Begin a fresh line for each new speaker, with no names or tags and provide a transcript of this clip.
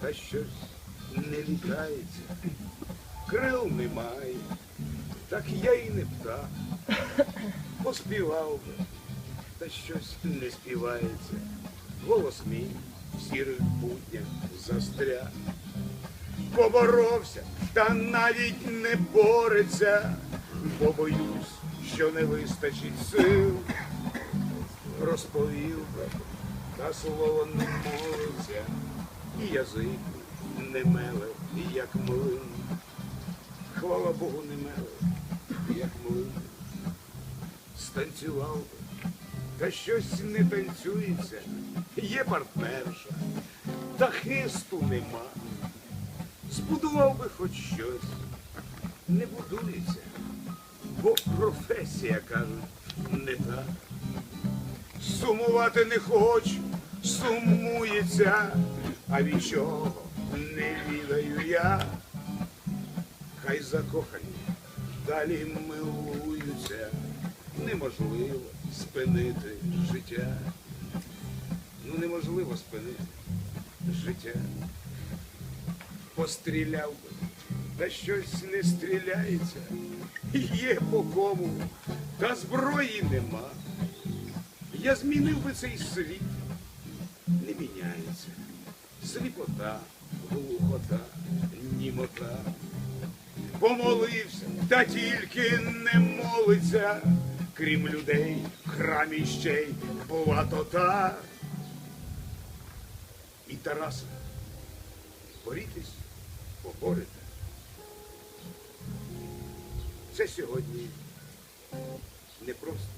та щось не літається, крил немає, так я і не птах. Поспівав би, та щось не співається. Голос мій в сірих буднях застряг. Поборовся, та навіть не бореться, бо боюсь, що не вистачить сил. Розповів би, та слово не молиться, і язик не меле, як млин. Хвала Богу, не меле, як млин. Станцював би, та щось не танцюється, є партнерша, та хисту нема. Збудував би хоч щось, не будується, бо професія, кажуть, не та. Сумувати не хочу, сумується, а від чого не відаю я. Хай закохані далі милуються, неможливо спинити життя. Ну неможливо спинити життя. Постріляв би, та щось не стріляється, є по кому, та зброї нема. Я змінив би цей світ, не міняється. Сліпота, глухота, німота. Помолився, та тільки не молиться, крім людей, в храмі ще й платота. І Тараса, борітесь, поборете. Це сьогодні непросто.